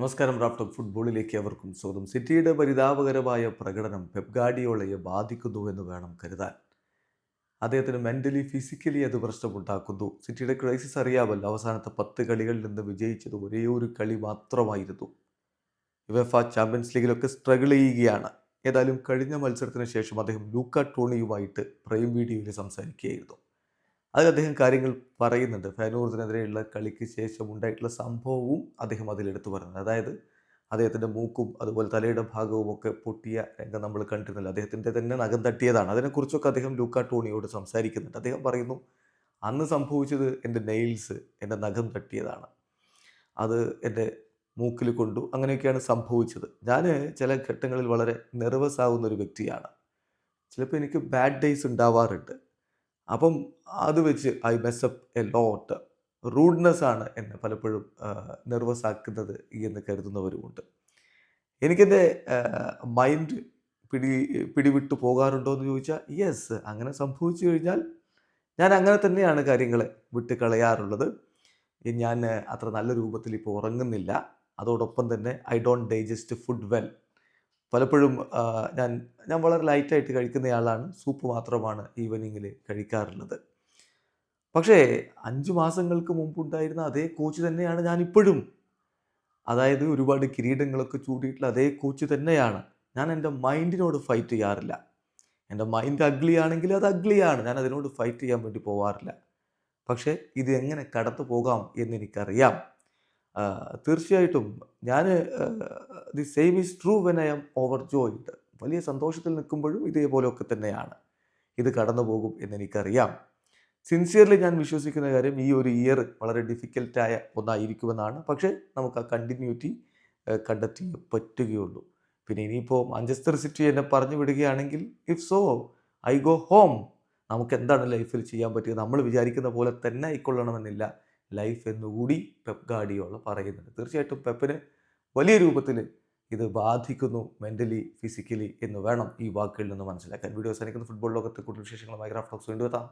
നമസ്കാരം റാഫ്റ്റ് ഫുട്ബോളിലേക്ക് അവർക്കും സ്വാഗതം. സിറ്റിയുടെ പരിതാപകരമായ പ്രകടനം പെപ് ഗാർഡിയോളയെ ബാധിക്കുന്നു എന്ന് വേണം കരുതാൻ. അദ്ദേഹത്തിന് മെന്റലി ഫിസിക്കലി അത് പ്രശ്നമുണ്ടാക്കുന്നു. സിറ്റിയുടെ ക്രൈസിസ് അറിയാമല്ലോ അവസാനത്തെ പത്ത് കളികളിൽ നിന്ന് വിജയിച്ചത് ഒരേ ഒരു കളി മാത്രമായിരുന്നു. യുവഫ ചാമ്പ്യൻസ് ലീഗിലൊക്കെ സ്ട്രഗിൾ ചെയ്യുകയാണ്. ഏതായാലും കഴിഞ്ഞ മത്സരത്തിന് ശേഷം അദ്ദേഹം ലൂക്ക ടോണിയുമായിട്ട് പ്രൈം വീഡിയോയിൽ സംസാരിക്കുകയായിരുന്നു. അതിൽ അദ്ദേഹം കാര്യങ്ങൾ പറയുന്നുണ്ട്. ഫൈനൂർസിനെതിരെയുള്ള കളിക്ക് ശേഷം ഉണ്ടായിട്ടുള്ള സംഭവവും അദ്ദേഹം അതിലെടുത്തു പറയുന്നത് അതായത് അദ്ദേഹത്തിന്റെ മൂക്കും അതുപോലെ തലയുടെ ഭാഗവും ഒക്കെ പൊട്ടിയ രംഗം നമ്മൾ കണ്ടിരുന്നില്ല. അദ്ദേഹത്തിന്റെ തന്നെ നഖം തട്ടിയതാണ്. അതിനെക്കുറിച്ചൊക്കെ അദ്ദേഹം ലൂക്ക ടോണിയോട് സംസാരിക്കുന്നുണ്ട്. അദ്ദേഹം പറയുന്നു അന്ന് സംഭവിച്ചത് എന്റെ നെയിൽസ് എന്റെ നഖം തട്ടിയതാണ്. അത് എന്റെ മൂക്കിൽ കൊണ്ടു അങ്ങനെയൊക്കെയാണ് സംഭവിച്ചത്. ഞാൻ ചില ഘട്ടങ്ങളിൽ വളരെ നെർവസ് ആവുന്ന ഒരു വ്യക്തിയാണ്. ചിലപ്പോൾ എനിക്ക് ബാഡ് ഡേയ്സ് ഉണ്ടാവാറുണ്ട്. അപ്പം അത് വെച്ച് I mess up a lot. Rudeness ആണ് എന്നെ പലപ്പോഴും നെർവസ് ആക്കുന്നത് എന്ന് കരുതുന്നവരുമുണ്ട്. എനിക്കെന്റെ മൈൻഡ് പിടി പിടിവിട്ടു പോകാറുണ്ടോ എന്ന് ചോദിച്ചാൽ യെസ് അങ്ങനെ സംഭവിച്ചു കഴിഞ്ഞാൽ ഞാൻ അങ്ങനെ തന്നെയാണ് കാര്യങ്ങളെ വിട്ട് കളയാറുള്ളത്. ഞാൻ അത്ര നല്ല രൂപത്തിൽ ഇപ്പോൾ ഉറങ്ങുന്നില്ല. അതോടൊപ്പം തന്നെ I don't digest food well. പലപ്പോഴും ഞാൻ ഞാൻ വളരെ ലൈറ്റായിട്ട് കഴിക്കുന്നയാളാണ്. സൂപ്പ് മാത്രമാണ് ഈവനിങ്ങിൽ കഴിക്കാറുള്ളത്. പക്ഷേ അഞ്ച് മാസങ്ങൾക്ക് മുമ്പുണ്ടായിരുന്ന അതേ കോച്ച് തന്നെയാണ് ഞാൻ ഇപ്പോഴും അതായത് ഒരുപാട് കിരീടങ്ങളൊക്കെ ചൂടിയിട്ടുള്ള അതേ കോച്ച് തന്നെയാണ്. ഞാൻ എന്റെ മൈൻഡിനോട് ഫൈറ്റ് ചെയ്യാറില്ല. എന്റെ മൈൻഡ് അഗ്ലി ആണെങ്കിൽ അത് അഗ്ലിയാണ്. ഞാൻ അതിനോട് ഫൈറ്റ് ചെയ്യാൻ വേണ്ടി പോവാറില്ല. പക്ഷേ ഇത് എങ്ങനെ കടന്നു പോകാം എന്നെനിക്കറിയാം. തീർച്ചയായിട്ടും ഞാൻ the same is true when I am overjoyed വലിയ സന്തോഷത്തിൽ നിൽക്കുമ്പോഴും ഇതേപോലെയൊക്കെ തന്നെയാണ്. ഇത് കടന്നു പോകും എന്നെനിക്കറിയാം. സിൻസിയർലി ഞാൻ വിശ്വസിക്കുന്ന കാര്യം ഈ ഒരു ഇയർ വളരെ ഡിഫിക്കൽട്ടായ ഒന്നായിരിക്കുമെന്നാണ്. പക്ഷേ നമുക്ക് ആ കണ്ടിന്യൂറ്റി കണ്ടെത്തി പറ്റുകയുള്ളൂ. പിന്നെ ഇനിയിപ്പോൾ മാഞ്ചസ്റ്റർ സിറ്റി എന്നെ പറഞ്ഞു വിടുകയാണെങ്കിൽ if so I go home നമുക്ക് എന്താണ് ലൈഫിൽ ചെയ്യാൻ പറ്റുക നമ്മൾ വിചാരിക്കുന്ന പോലെ തന്നെ ആയിക്കൊള്ളണമെന്നില്ല. ലൈഫ് എന്നുകൂടി പെപ് ഗാഡിയോള പറയുന്നുണ്ട് തീർച്ചയായിട്ടും പെപ്പിനെ വലിയ രൂപത്തിൽ ഇത് ബാധിക്കുന്നു മെന്റലി ഫിസിക്കലി എന്ന് വേണം ഈ വാക്കുകളിൽ നിന്ന് മനസ്സിലാക്കാൻ. വീഡിയോ അവസാനിക്കുന്ന. ഫുട്ബോൾ ലോകത്തെ കൂടുതൽ വിശേഷങ്ങളുമായി ഗ്രാഫ്റ്റോക്സ് വീണ്ടും എത്താം.